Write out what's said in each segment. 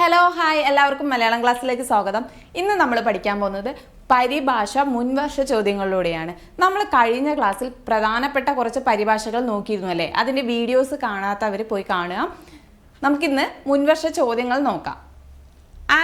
Hello hi എല്ലാവർക്കും മലയാളം ക്ലാസ്സിലേക്ക് സ്വാഗതം. ഇന്ന് നമ്മൾ പഠിക്കാൻ പോകുന്നത് പരിഭാഷ മുൻവർഷ ചോദ്യങ്ങളിലൂടെയാണ്. നമ്മൾ കഴിഞ്ഞ ക്ലാസ്സിൽ പ്രധാനപ്പെട്ട കുറച്ച് പരിഭാഷകൾ നോക്കിയിരുന്നു അല്ലേ? അതിന്റെ വീഡിയോസ് കാണാത്തവർ പോയി കാണുക. നമുക്കിന്ന് മുൻവർഷ ചോദ്യങ്ങൾ നോക്കാം.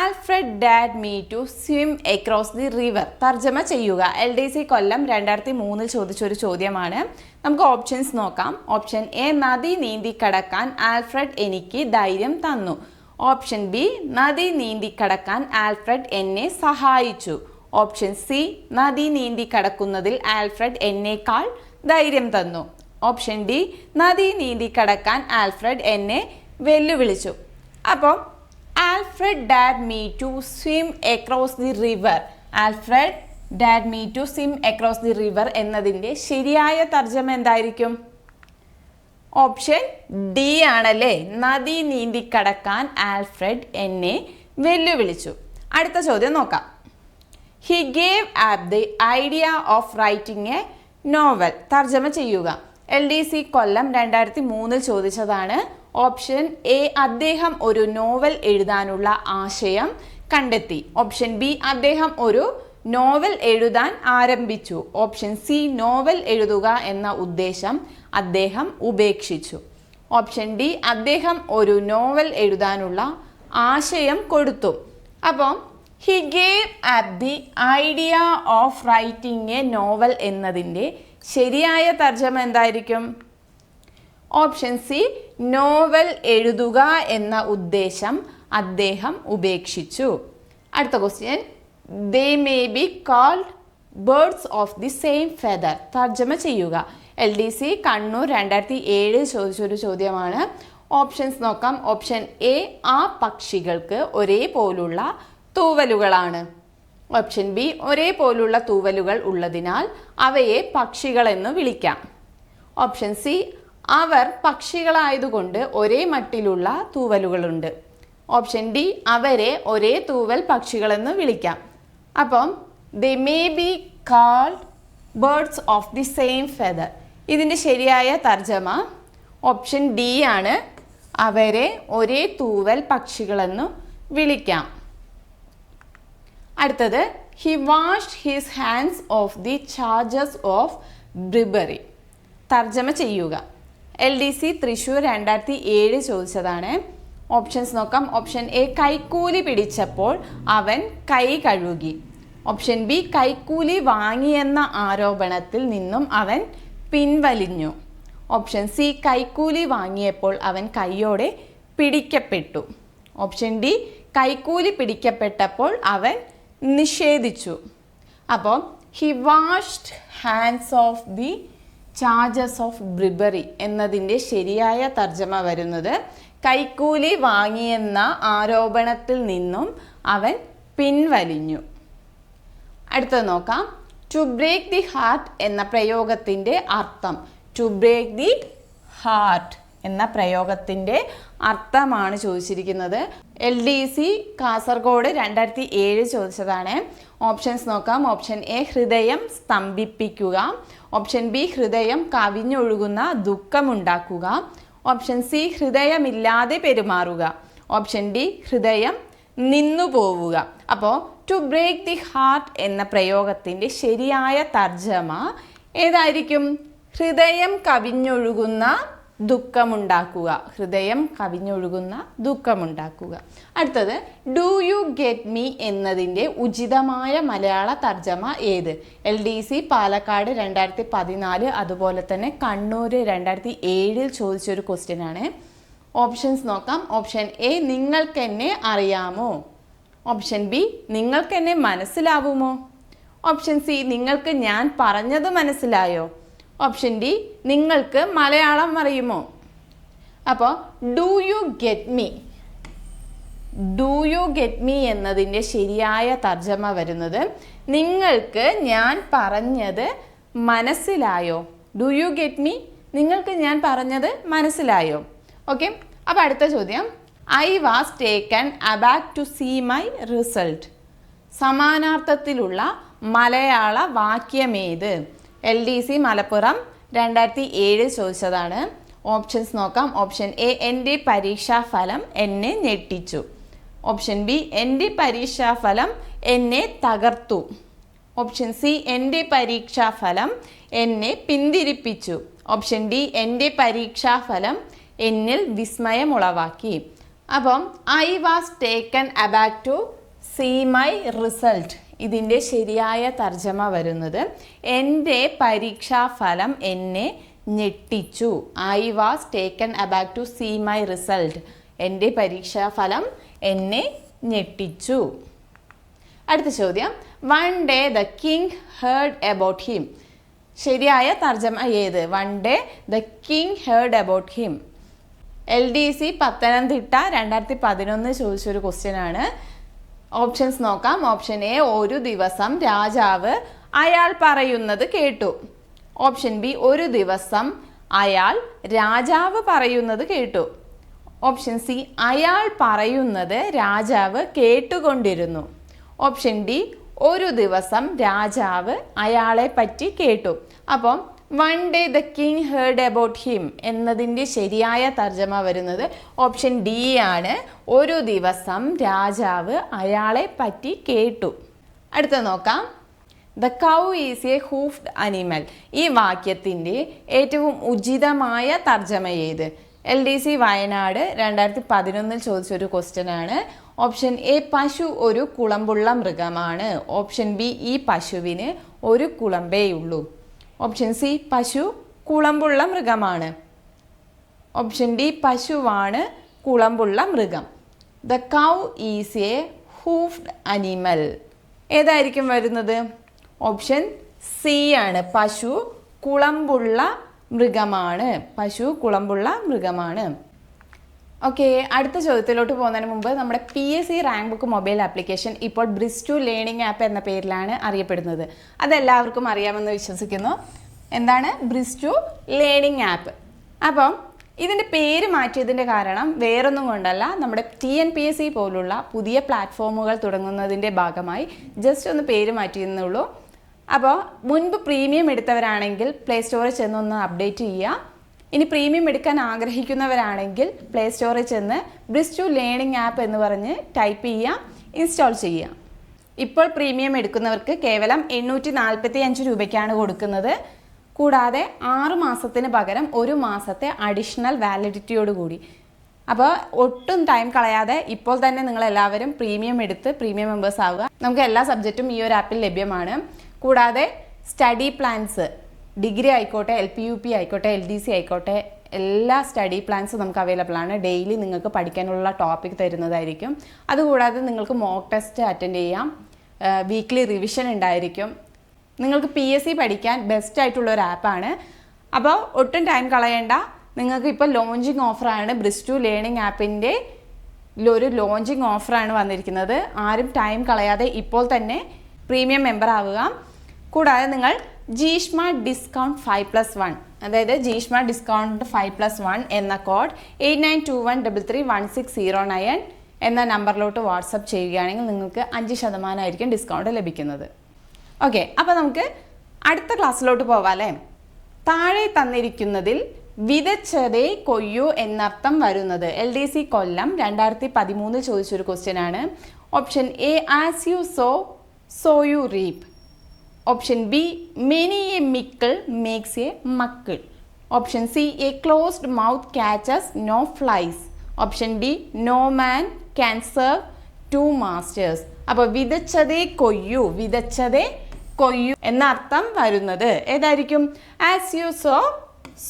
Alfred dad me to swim across the river തർജമ ചെയ്യുക. എൽ ഡി സി കൊല്ലം രണ്ടായിരത്തി മൂന്നിൽ ചോദിച്ചൊരു ചോദ്യമാണ്. നമുക്ക് ഓപ്ഷൻസ് നോക്കാം. ഓപ്ഷൻ എ നദി നീന്തി കടക്കാൻ ആൽഫ്രഡ് എനിക്ക് ധൈര്യം തന്നു. ഓപ്ഷൻ ബി നദി നീന്തി കടക്കാൻ ആൽഫ്രഡ് എന്നെ സഹായിച്ചു. ഓപ്ഷൻ സി നദി നീന്തി കടക്കുന്നതിൽ ആൽഫ്രഡ് എന്നേക്കാൾ ധൈര്യം തന്നു. ഓപ്ഷൻ ഡി നദി നീന്തി കടക്കാൻ ആൽഫ്രഡ് എന്നെ വെല്ലുവിളിച്ചു. അപ്പോൾ ആൽഫ്രഡ് ഡാഡ് me to swim across the river Alfred ഡാഡ് me to swim across the river എന്നതിന്റെ ശരിയായ തർജമ എന്തായിരിക്കും? ഓപ്ഷൻ ഡി ആണല്ലേ? നദി നീന്തി കടക്കാൻ ആൽഫ്രഡ് എന്നെ വെല്ലുവിളിച്ചു. അടുത്ത ചോദ്യം നോക്കാം. He gave up the idea of writing a novel തർജമ ചെയ്യുക. എൽ ഡി സി കൊല്ലം രണ്ടായിരത്തി മൂന്നിൽ ചോദിച്ചതാണ് ഓപ്ഷൻ എ അദ്ദേഹം ഒരു നോവൽ എഴുതാനുള്ള ആശയം കണ്ടെത്തി. ഓപ്ഷൻ ബി അദ്ദേഹം ഒരു നോവൽ എഴുതാൻ ആരംഭിച്ചു. ഓപ്ഷൻ സി നോവൽ എഴുതുക എന്ന ഉദ്ദേശം അദ്ദേഹം ഉപേക്ഷിച്ചു. ഓപ്ഷൻ ഡി അദ്ദേഹം ഒരു നോവൽ എഴുതാനുള്ള ആശയം കൊടുത്തു. അപ്പം he gave up the idea of writing a novel എന്നതിന്റെ ശരിയായ തർജമ എന്തായിരിക്കും? ഓപ്ഷൻ സി നോവൽ എഴുതുക എന്ന ഉദ്ദേശം അദ്ദേഹം ഉപേക്ഷിച്ചു. അടുത്ത question they may be called birds of the same feather തർജമ ചെയ്യുക. എൽ ഡി സി കണ്ണൂർ രണ്ടായിരത്തി ഏഴ് ചോദിച്ചൊരു ചോദ്യമാണ്. ഓപ്ഷൻസ് നോക്കാം. ഓപ്ഷൻ എ ആ പക്ഷികൾക്ക് ഒരേപോലുള്ള തൂവലുകളാണ്. ഓപ്ഷൻ ബി ഒരേപോലുള്ള തൂവലുകൾ ഉള്ളതിനാൽ അവയെ പക്ഷികളെന്ന് വിളിക്കാം. ഓപ്ഷൻ സി അവർ പക്ഷികളായതുകൊണ്ട് ഒരേ മട്ടിലുള്ള തൂവലുകളുണ്ട്. ഓപ്ഷൻ ഡി അവരെ ഒരേ തൂവൽ പക്ഷികളെന്ന് വിളിക്കാം. അപ്പം they may be called birds of the same feather ഇതിന്റെ ശരിയായ തർജമ ഓപ്ഷൻ ഡി ആണ്. അവരെ ഒരേ തൂവൽ പക്ഷികളെന്നു വിളിക്കാം. അടുത്തത് he washed his hands of the charges of bribery തർജമ ചെയ്യുക. എൽ ഡി സി തൃശ്ശൂർ രണ്ടായിരത്തി ഏഴ് ചോദിച്ചതാണ്. ഓപ്ഷൻസ് നോക്കാം. ഓപ്ഷൻ എ കൈക്കൂലി പിടിച്ചപ്പോൾ അവൻ കൈ കഴുകി. ഓപ്ഷൻ ബി കൈക്കൂലി വാങ്ങിയെന്ന ആരോപണത്തിൽ നിന്നും അവൻ പിൻവലിഞ്ഞു. ഓപ്ഷൻ സി കൈക്കൂലി വാങ്ങിയപ്പോൾ അവൻ കൈയോടെ പിടിക്കപ്പെട്ടു. ഓപ്ഷൻ ഡി കൈക്കൂലി പിടിക്കപ്പെട്ടപ്പോൾ അവൻ നിഷേധിച്ചു. അപ്പോൾ he washed hands of the charges of bribery എന്നതിന്റെ ശരിയായ തർജമ വരുന്നത് കൈക്കൂലി വാങ്ങിയെന്ന ആരോപണത്തിൽ നിന്നും അവൻ പിൻവലിഞ്ഞു. അടുത്തത് നോക്കാം. ടു ബ്രേക്ക് ദി ഹാർട്ട് എന്ന പ്രയോഗത്തിന്റെ അർത്ഥം. ടു ബ്രേക്ക് ദി ഹാർട്ട് എന്ന പ്രയോഗത്തിന്റെ അർത്ഥമാണ് ചോദിച്ചിരിക്കുന്നത്. എൽ ഡി സി കാസർഗോഡ് രണ്ടായിരത്തി ഏഴ് ചോദിച്ചതാണ്. ഓപ്ഷൻസ് നോക്കാം. ഓപ്ഷൻ എ ഹൃദയം സ്തംഭിപ്പിക്കുക. ഓപ്ഷൻ ബി ഹൃദയം കവിഞ്ഞൊഴുകുന്ന ദുഃഖമുണ്ടാക്കുക. ഓപ്ഷൻ സി ഹൃദയമില്ലാതെ പെരുമാറുക. ഓപ്ഷൻ ഡി ഹൃദയം നിന്നു പോവുക അപ്പോൾ ടു ബ്രേക്ക് ദി ഹാർട്ട് എന്ന പ്രയോഗത്തിന്റെ ശരിയായ തർജമ ഏതായിരിക്കും? ഹൃദയം കവിഞ്ഞൊഴുകുന്ന ദുഃഖമുണ്ടാക്കുക. ഹൃദയം കവിഞ്ഞൊഴുകുന്ന ദുഃഖമുണ്ടാക്കുക. അടുത്തത് ഡു യു ഗെറ്റ് മീ എന്നതിന്റെ ഉചിതമായ മലയാള തർജമ ഏത്? എൽ ഡി സി പാലക്കാട് രണ്ടായിരത്തി പതിനാല് അതുപോലെ തന്നെ കണ്ണൂർ രണ്ടായിരത്തി ഏഴിൽ ചോദിച്ചൊരു ക്വസ്റ്റ്യൻ ആണ്. ഓപ്ഷൻസ് നോക്കാം. ഓപ്ഷൻ എ നിങ്ങൾക്ക് എന്നെ അറിയാമോ? ഓപ്ഷൻ ബി നിങ്ങൾക്ക് എന്നെ മനസ്സിലാവുമോ? ഓപ്ഷൻ സി നിങ്ങൾക്ക് ഞാൻ പറഞ്ഞത് മനസ്സിലായോ? ഓപ്ഷൻ ഡി നിങ്ങൾക്ക് മലയാളം അറിയുമോ? അപ്പോൾ do you get me do you get me എന്നതിന്റെ ശരിയായ തർജമ വരുന്നത് നിങ്ങൾക്ക് ഞാൻ പറഞ്ഞത് മനസ്സിലായോ? ഡു യു ഗെറ്റ് മീ നിങ്ങൾക്ക് ഞാൻ പറഞ്ഞത് മനസ്സിലായോ? ഓക്കെ അപ്പോൾ അടുത്ത ചോദ്യം. I was taken aback to see my result സമാനാർത്ഥത്തിലുള്ള മലയാള വാക്യമേത് എൽ ഡി സി മലപ്പുറം രണ്ടായിരത്തി ഏഴ് ചോദിച്ചതാണ്. ഓപ്ഷൻസ് നോക്കാം. ഓപ്ഷൻ എ എന്റെ പരീക്ഷാഫലം എന്നെ ഞെട്ടിച്ചു. ഓപ്ഷൻ ബി എന്റെ പരീക്ഷാഫലം എന്നെ തകർത്തു. ഓപ്ഷൻ സി എന്റെ പരീക്ഷാഫലം എന്നെ പിന്തിരിപ്പിച്ചു. ഓപ്ഷൻ ഡി എന്റെ പരീക്ഷാഫലം എന്നിൽ വിസ്മയമുളവാക്കി. അപ്പം I was taken aback to see my result ഇതിന്റെ ശരിയായ തർജമ വരുന്നത് എന്റെ പരീക്ഷാഫലം എന്നെ ഞെട്ടിച്ചു. I was taken aback to see my result എന്റെ പരീക്ഷാഫലം എന്നെ ഞെട്ടിച്ചു. അടുത്ത ചോദ്യം. One day the king heard about him ശരിയായ തർജമ ഏത്? One day the king heard about him L D C Pathanamthitta രണ്ടായിരത്തി പതിനൊന്ന് ചോദിച്ചൊരു ക്വസ്റ്റ്യൻ ആണ്. ഓപ്ഷൻസ് നോക്കാം. ഓപ്ഷൻ എ ഒരു ദിവസം രാജാവ് അയാൾ പറയുന്നത് കേട്ടു. ഓപ്ഷൻ ബി ഒരു ദിവസം അയാൾ രാജാവ് പറയുന്നത് കേട്ടു. ഓപ്ഷൻ സി അയാൾ പറയുന്നത് രാജാവ് കേട്ടുകൊണ്ടിരുന്നു. ഓപ്ഷൻ ഡി ഒരു ദിവസം രാജാവ് അയാളെ പറ്റി കേട്ടു. അപ്പം one day the king heard about him എന്നതിന്റെ ശരിയായ തർജമ വരുന്നത് ഓപ്ഷൻ ഡി ആണ്. ഒരു ദിവസം രാജാവ് അയാളെ പറ്റി കേട്ടു. അടുത്ത നോക്കാം. The cow is a hoofed animal ഈ വാക്യത്തിന്റെ ഏറ്റവും ഉചിതമായ തർജമ ഏത്? എൽ ഡി സി വയനാട് രണ്ടായിരത്തി പതിനൊന്നിൽ ചോദിച്ചൊരു ക്വസ്റ്റ്യൻ ആണ്. ഓപ്ഷൻ എ പശു ഒരു കുളമ്പുള്ള മൃഗമാണ്. ഓപ്ഷൻ ബി ഈ പശുവിന് ഒരു കുളമ്പേയുള്ളൂ ഓപ്ഷൻ സി പശു കുളമ്പുള്ള മൃഗമാണ്. ഓപ്ഷൻ ഡി പശുവാണ് കുളമ്പുള്ള മൃഗം. The cow is a hoofed animal ഏതായിരിക്കും വരുന്നത്? ഓപ്ഷൻ സി ആണ്. പശു കുളമ്പുള്ള മൃഗമാണ്. പശു കുളമ്പുള്ള മൃഗമാണ്. ഓക്കെ അടുത്ത ചോദ്യത്തിലോട്ട് പോകുന്നതിന് മുമ്പ് നമ്മുടെ P S C rank book mobile application ഇപ്പോൾ ബ്രിസ്റ്റു ലേണിംഗ് ആപ്പ് എന്ന പേരിലാണ് അറിയപ്പെടുന്നത്. അതെല്ലാവർക്കും അറിയാമെന്ന് വിശ്വസിക്കുന്നു. എന്താണ്? ബ്രിസ്റ്റു ലേണിംഗ് ആപ്പ് അപ്പം ഇതിന്റെ പേര് മാറ്റിയതിന്റെ കാരണം വേറൊന്നും കൊണ്ടല്ല. നമ്മുടെ T N P S C പോലുള്ള പുതിയ പ്ലാറ്റ്ഫോമുകൾ തുടങ്ങുന്നതിന്റെ ഭാഗമായി ജസ്റ്റ് ഒന്ന് പേര് മാറ്റിയെന്നുള്ളൂ അപ്പോൾ മുൻപ് പ്രീമിയം എടുത്തവരാണെങ്കിൽ പ്ലേ സ്റ്റോറിൽ ചെന്നൊന്ന് അപ്ഡേറ്റ് ചെയ്യുക. ഇനി പ്രീമിയം എടുക്കാൻ ആഗ്രഹിക്കുന്നവരാണെങ്കിൽ പ്ലേ സ്റ്റോറിൽ ചെന്ന് ബ്രിസ് ടു ലേണിംഗ് ആപ്പ് എന്ന് പറഞ്ഞ് ടൈപ്പ് ചെയ്യാം ഇൻസ്റ്റാൾ ചെയ്യാം. ഇപ്പോൾ പ്രീമിയം എടുക്കുന്നവർക്ക് കേവലം എണ്ണൂറ്റി നാൽപ്പത്തി അഞ്ച് രൂപയ്ക്കാണ് കൊടുക്കുന്നത്. കൂടാതെ ആറ് മാസത്തിന് പകരം ഒരു മാസത്തെ അഡീഷണൽ വാലിഡിറ്റിയോട് കൂടി. അപ്പോൾ ഒട്ടും ടൈം കളയാതെ ഇപ്പോൾ തന്നെ നിങ്ങൾ എല്ലാവരും പ്രീമിയം എടുത്ത് പ്രീമിയം മെമ്പേഴ്സ് ആവുക. നമുക്ക് എല്ലാ സബ്ജക്റ്റും ഈ ഒരു ആപ്പിൽ ലഭ്യമാണ്. കൂടാതെ സ്റ്റഡി പ്ലാൻസ് ഡിഗ്രി ആയിക്കോട്ടെ എൽ പി യു പി ആയിക്കോട്ടെ എൽ ഡി സി ആയിക്കോട്ടെ എല്ലാ സ്റ്റഡി പ്ലാൻസും നമുക്ക് അവൈലബിൾ ആണ്. ഡെയിലി നിങ്ങൾക്ക് പഠിക്കാനുള്ള ടോപ്പിക് തരുന്നതായിരിക്കും. അതുകൂടാതെ നിങ്ങൾക്ക് മോക്ക് ടെസ്റ്റ് അറ്റൻഡ് ചെയ്യാം. വീക്ക്ലി റിവിഷൻ ഉണ്ടായിരിക്കും. നിങ്ങൾക്ക് പി എസ് സി പഠിക്കാൻ ബെസ്റ്റ് ആയിട്ടുള്ള ഒരു ആപ്പാണ് അപ്പോൾ ഒട്ടും ടൈം കളയേണ്ട. നിങ്ങൾക്ക് ഇപ്പോൾ ലോഞ്ചിങ് ഓഫറാണ് ബ്രിസ് ടു ലേണിംഗ് ആപ്പിന്റെ ഒരു ലോഞ്ചിങ് ഓഫറാണ് വന്നിരിക്കുന്നത്. ആരും ടൈം കളയാതെ ഇപ്പോൾ തന്നെ പ്രീമിയം മെമ്പർ ആവുക. കൂടാതെ നിങ്ങൾ Jeeshma discount five plus one അതായത് Jeeshma discount five plus one എന്ന code eight nine two one double three one six zero nine എന്ന നമ്പറിലോട്ട് വാട്സപ്പ് ചെയ്യുകയാണെങ്കിൽ നിങ്ങൾക്ക് അഞ്ച് ശതമാനമായിരിക്കും ഡിസ്കൗണ്ട് ലഭിക്കുന്നത്. ഓക്കെ അപ്പോൾ നമുക്ക് അടുത്ത ക്ലാസ്സിലോട്ട് പോവാം അല്ലേ? താഴെ തന്നിരിക്കുന്നതിൽ വിതച്ചതേ കൊയ്യു എന്നർത്ഥം വരുന്നത്. എൽ ഡി സി കൊല്ലം രണ്ടായിരത്തി പതിമൂന്നിൽ ചോദിച്ചൊരു ക്വസ്റ്റ്യൻ ആണ്. Option A as you sow so you reap option B many a mickle makes a muckle option C a closed mouth catches no flies option D no man can serve two masters അപ്പോൾ വിതച്ചതേ കൊയ്യു വിതച്ചതേ കൊയ്യു എന്ന അർത്ഥം വരുന്നത് ഏതായിരിക്കും? As you sow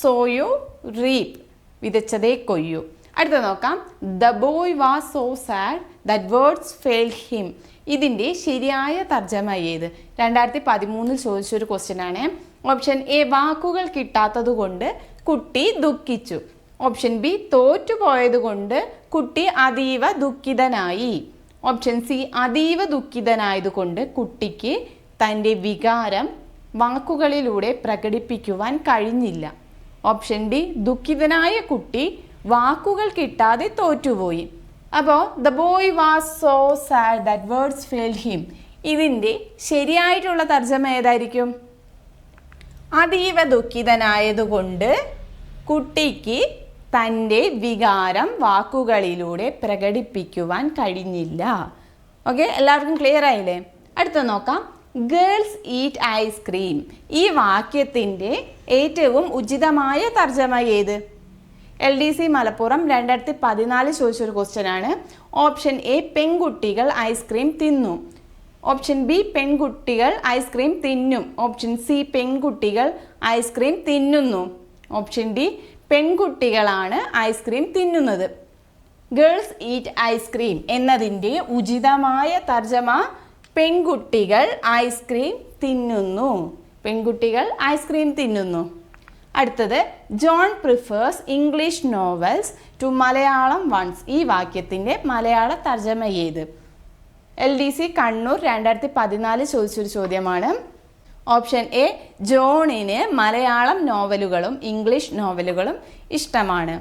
so you reap വിതച്ചതേ കൊയ്യു. അടുത്ത നോക്കാം. The boy was so sad that words fail him ഇതിന്റെ ശരിയായ തർജമ ഏത്? രണ്ടായിരത്തി പതിമൂന്നിൽ ചോദിച്ചൊരു ക്വസ്റ്റ്യൻ ആണ്. ഓപ്ഷൻ എ വാക്കുകൾ കിട്ടാത്തതുകൊണ്ട് കുട്ടി ദുഃഖിച്ചു. ഓപ്ഷൻ ബി തോറ്റുപോയതുകൊണ്ട് കുട്ടി അതീവ ദുഃഖിതനായി. ഓപ്ഷൻ സി അതീവ ദുഃഖിതനായതുകൊണ്ട് കുട്ടിക്ക് തന്റെ വികാരം വാക്കുകളിലൂടെ പ്രകടിപ്പിക്കുവാൻ കഴിഞ്ഞില്ല. ഓപ്ഷൻ ഡി ദുഃഖിതനായ കുട്ടി വാക്കുകൾ കിട്ടാതെ തോറ്റുപോയി. അപ്പോൾ the boy was so sad that words fail him ഇതിന്റെ ശരിയായിട്ടുള്ള തർജമ ഏതായിരിക്കും? അതീവ ദുഃഖിതനായതുകൊണ്ട് കുട്ടിക്ക് തന്റെ വികാരം വാക്കുകളിലൂടെ പ്രകടിപ്പിക്കുവാൻ കഴിഞ്ഞില്ല. ഓക്കെ എല്ലാവർക്കും ക്ലിയർ ആയില്ലേ? അടുത്ത നോക്കാം. ഗേൾസ് ഈറ്റ് ഐസ്ക്രീം ഈ വാക്യത്തിന്റെ ഏറ്റവും ഉചിതമായ തർജമ ഏത്? എൽ ഡി സി മലപ്പുറം രണ്ടായിരത്തി പതിനാല് ചോദിച്ചൊരു ക്വസ്റ്റ്യൻ ആണ്. ഓപ്ഷൻ എ പെൺകുട്ടികൾ ഐസ്ക്രീം തിന്നു. ഓപ്ഷൻ ബി പെൺകുട്ടികൾ ഐസ്ക്രീം തിന്നും. ഓപ്ഷൻ സി പെൺകുട്ടികൾ ഐസ്ക്രീം തിന്നുന്നു. ഓപ്ഷൻ ഡി പെൺകുട്ടികളാണ് ഐസ്ക്രീം തിന്നുന്നത്. ഗേൾസ് ഈറ്റ് ഐസ്ക്രീം എന്നതിന്റെ ഉചിതമായ തർജമ പെൺകുട്ടികൾ ഐസ്ക്രീം തിന്നുന്നു. പെൺകുട്ടികൾ ഐസ്ക്രീം തിന്നുന്നു. അടുത്തത് John prefers English novels to Malayalam ones ഈ വാക്യത്തിന്റെ മലയാള തർജമ ഏത്? എൽ ഡി സി കണ്ണൂർ രണ്ടായിരത്തി പതിനാല് ചോദിച്ചൊരു ചോദ്യമാണ്. ഓപ്ഷൻ എ ജോണിന് മലയാളം നോവലുകളും ഇംഗ്ലീഷ് നോവലുകളും ഇഷ്ടമാണ്.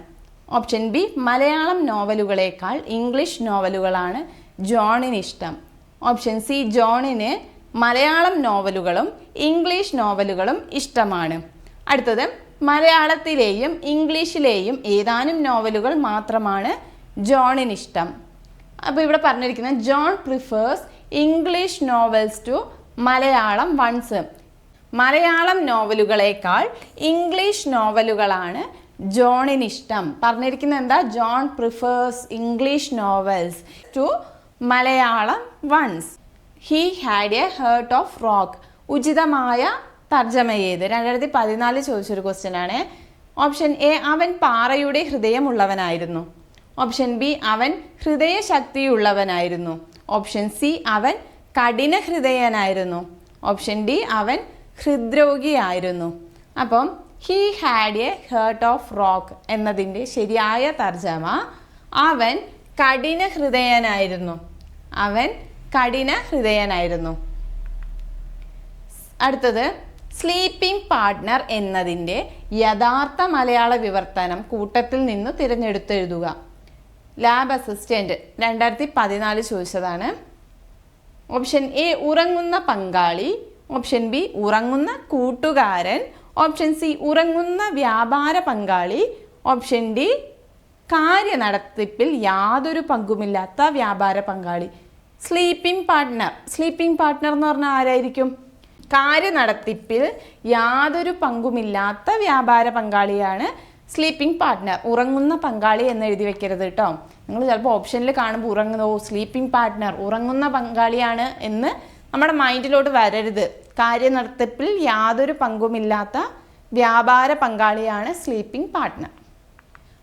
ഓപ്ഷൻ ബി മലയാളം നോവലുകളേക്കാൾ ഇംഗ്ലീഷ് നോവലുകളാണ് ജോണിന് ഇഷ്ടം. ഓപ്ഷൻ സി ജോണിന് മലയാളം നോവലുകളും ഇംഗ്ലീഷ് നോവലുകളും ഇഷ്ടമാണ്. അടുത്തത് മലയാളത്തിലെയും ഇംഗ്ലീഷിലെയും ഏതാനും നോവലുകൾ മാത്രമാണ് ജോണിന് ഇഷ്ടം. അപ്പോൾ ഇവിടെ പറഞ്ഞിരിക്കുന്നത് John prefers English novels to Malayalam ones. Malayalam നോവലുകളേക്കാൾ English നോവലുകളാണ് ജോണിന് ഇഷ്ടം. പറഞ്ഞിരിക്കുന്നത് എന്താ? John prefers English novels to Malayalam ones. He had a heart of rock. ഉചിതമായ തർജമ ചെയ്ത് രണ്ടായിരത്തി പതിനാലിൽ ചോദിച്ചൊരു ക്വസ്റ്റ്യൻ ആണ് ഓപ്ഷൻ എ അവൻ പാറയുടെ ഹൃദയമുള്ളവനായിരുന്നു. ഓപ്ഷൻ ബി അവൻ ഹൃദയശക്തിയുള്ളവനായിരുന്നു. ഓപ്ഷൻ സി അവൻ കഠിന ഹൃദയനായിരുന്നു ഓപ്ഷൻ ഡി അവൻ ഹൃദ്രോഗിയായിരുന്നു. അപ്പം he had a heart of rock എന്നതിന്റെ ശരിയായ തർജമ അവൻ കഠിന ഹൃദയനായിരുന്നു അവൻ കഠിന ഹൃദയനായിരുന്നു അടുത്തത് സ്ലീപ്പിംഗ് പാർട്ട്ണർ എന്നതിന്റെ യഥാർത്ഥ മലയാള വിവർത്തനം കൂട്ടത്തിൽ നിന്ന് തിരഞ്ഞെടുത്തെഴുതുക. ലാബ് അസിസ്റ്റന്റ് രണ്ടായിരത്തി പതിനാല് ചോദിച്ചതാണ്. ഓപ്ഷൻ എ ഉറങ്ങുന്ന പങ്കാളി. ഓപ്ഷൻ ബി ഉറങ്ങുന്ന കൂട്ടുകാരൻ. ഓപ്ഷൻ സി ഉറങ്ങുന്ന വ്യാപാര പങ്കാളി. ഓപ്ഷൻ ഡി കാര്യ നടത്തിപ്പിൽ യാതൊരു പങ്കുമില്ലാത്ത വ്യാപാര പങ്കാളി. സ്ലീപ്പിംഗ് പാർട്ട്ണർ സ്ലീപ്പിംഗ് പാർട്ട്ണർ എന്ന് പറഞ്ഞാൽ ആരായിരിക്കും? കാര്യനടത്തിപ്പിൽ യാതൊരു പങ്കുമില്ലാത്ത വ്യാപാര പങ്കാളിയാണ് സ്ലീപ്പിംഗ് പാർട്ട്ണർ ഉറങ്ങുന്ന പങ്കാളി എന്ന് എഴുതി വെക്കരുത് കേട്ടോ. നിങ്ങൾ ചിലപ്പോൾ ഓപ്ഷനിൽ കാണുമ്പോൾ ഉറങ്ങുന്ന ഓ സ്ലീപ്പിംഗ് പാർട്ട്ണർ ഉറങ്ങുന്ന പങ്കാളിയാണ് എന്ന് നമ്മുടെ മൈൻഡിലോട്ട് വരരുത്. കാര്യനടത്തിപ്പിൽ യാതൊരു പങ്കുമില്ലാത്ത വ്യാപാര പങ്കാളിയാണ് സ്ലീപ്പിംഗ് പാർട്ട്ണർ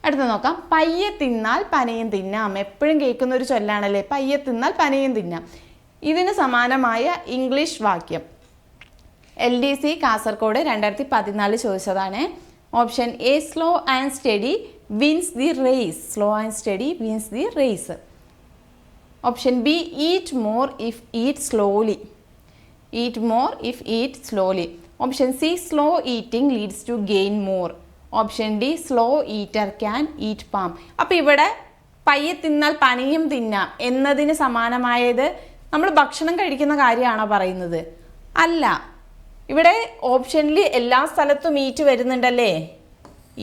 അടുത്ത നോക്കാം. പയ്യെ തിന്നാൽ പനയും തിന്നാം. എപ്പോഴും കേൾക്കുന്ന ഒരു ചൊല്ലാണല്ലേ? പയ്യെ തിന്നാൽ പനയും തിന്നാം. ഇതിന് സമാനമായ ഇംഗ്ലീഷ് വാക്യം. എൽ ഡി സി കാസർഗോഡ് രണ്ടായിരത്തി പതിനാല് ചോദിച്ചതാണ്. Option A slow and steady wins the race. Slow and steady wins the race. Option B eat more if eat slowly. Eat more if eat slowly. Option C slow eating leads to gain more. Option D slow eater can eat palm. അപ്പോൾ ഇവിടെ പയ്യെ തിന്നാൽ പനിയും തിന്നാം എന്നതിന് സമാനമായത് നമ്മൾ ഭക്ഷണം കഴിക്കുന്ന കാര്യമാണോ പറയുന്നത്? അല്ല. ഇവിടെ ഓപ്ഷനിൽ എല്ലാ സ്ഥലത്തും ഈറ്റ് വരുന്നുണ്ടല്ലേ?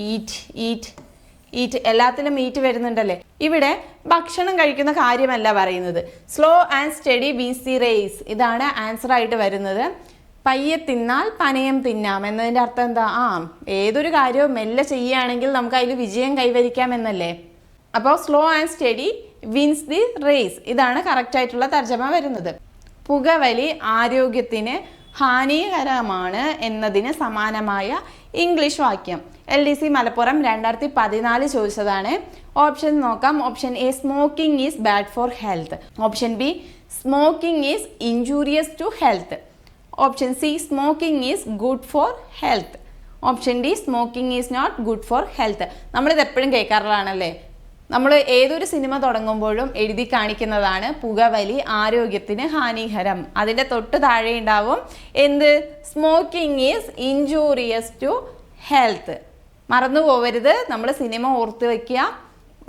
ഈറ്റ് ഈറ്റ് ഈറ്റ് എല്ലാത്തിലും ഈറ്റ് വരുന്നുണ്ടല്ലേ? ഇവിടെ ഭക്ഷണം കഴിക്കുന്ന കാര്യമല്ല പറയുന്നത്. Slow and steady B C race ഇതാണ് ആൻസർ ആയിട്ട് വരുന്നത്. പയ്യെ തിന്നാൽ പനയം തിന്നാം. എന്നതിന്റെ അർത്ഥം എന്താ? ആ ഏതൊരു കാര്യവും മെല്ലെ ചെയ്യുകയാണെങ്കിൽ നമുക്ക് അതിൽ വിജയം കൈവരിക്കാം എന്നല്ലേ? അപ്പോൾ slow and steady wins the race ഇതാണ് കറക്റ്റായിട്ടുള്ള തർജമ വരുന്നത്. പുകവലി ആരോഗ്യത്തിന് ഹാനികരമാണ് എന്നതിന് സമാനമായ ഇംഗ്ലീഷ് വാക്യം. എൽ ഡി സി മലപ്പുറം രണ്ടായിരത്തി പതിനാല് ചോദിച്ചതാണ്. ഓപ്ഷൻ നോക്കാം. Option A smoking is bad for health option B smoking is injurious to health option C smoking is good for health option D smoking is not good for health നമ്മളിത് എപ്പോഴും കേൾക്കാറുള്ളതാണല്ലേ? നമ്മൾ ഏതൊരു cinema തുടങ്ങുമ്പോഴും എഴുതി കാണിക്കുന്നതാണ് പുകവലി ആരോഗ്യത്തിന് ഹാനികരം. അതിന്റെ തൊട്ട് താഴെ ഉണ്ടാവും എന്ത്? Smoking is injurious to health മറന്നു പോവരുത്. നമ്മൾ സിനിമ ഓർത്ത് വയ്ക്കുക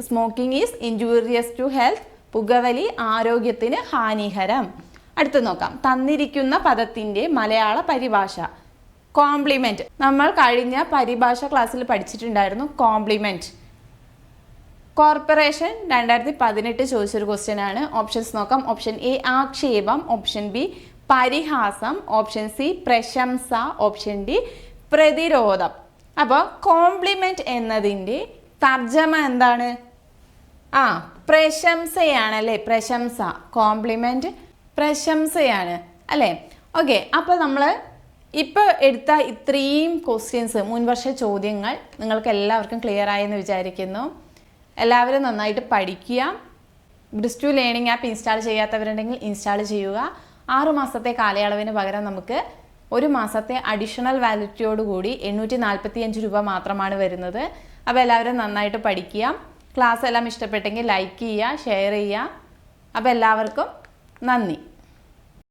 smoking is injurious to health പുകവലി ആരോഗ്യത്തിന് ഹാനികരം. അടുത്ത് നോക്കാം. തന്നിരിക്കുന്ന പദത്തിന്റെ മലയാള പരിഭാഷ. കോംപ്ലിമെന്റ് നമ്മൾ കഴിഞ്ഞ പരിഭാഷ ക്ലാസ്സിൽ പഠിച്ചിട്ടുണ്ടായിരുന്നു കോംപ്ലിമെന്റ് കോർപ്പറേഷൻ രണ്ടായിരത്തി പതിനെട്ട് ചോദിച്ചൊരു ക്വസ്റ്റ്യൻ ആണ്. ഓപ്ഷൻസ് നോക്കാം. ഓപ്ഷൻ എ ആക്ഷേപം. ഓപ്ഷൻ ബി പരിഹാസം. ഓപ്ഷൻ സി പ്രശംസ. ഓപ്ഷൻ ഡി പ്രതിരോധം. അപ്പോൾ കോംപ്ലിമെന്റ് എന്നതിന്റെ തർജമ എന്താണ്? ആ പ്രശംസയാണല്ലേ? പ്രശംസ. കോംപ്ലിമെന്റ് പ്രശംസയാണ്. അല്ലേ? ഓക്കെ അപ്പോൾ നമ്മൾ ഇപ്പോൾ എടുത്ത ഇത്രയും ക്വസ്റ്റ്യൻസ് മുൻവർഷ ചോദ്യങ്ങൾ നിങ്ങൾക്ക് എല്ലാവർക്കും ക്ലിയർ ആയെന്ന് വിചാരിക്കുന്നു. എല്ലാവരും നന്നായിട്ട് പഠിക്കുക. ബ്രിസ്റ്റു ലേണിംഗ് ആപ്പ് ഇൻസ്റ്റാൾ ചെയ്യാത്തവരുണ്ടെങ്കിൽ ഇൻസ്റ്റാൾ ചെയ്യുക. ആറു മാസത്തെ കാലയളവിന് പകരം നമുക്ക് ഒരു മാസത്തെ അഡീഷണൽ വാലിറ്റിയോട് കൂടി എണ്ണൂറ്റി നാൽപ്പത്തി അഞ്ച് രൂപ മാത്രമാണ് വരുന്നത്. അപ്പോൾ എല്ലാവരും നന്നായിട്ട് പഠിക്കുക. ക്ലാസ് എല്ലാം ഇഷ്ടപ്പെട്ടെങ്കിൽ ലൈക്ക് ചെയ്യുക ഷെയർ ചെയ്യുക. അപ്പോൾ എല്ലാവർക്കും നന്ദി.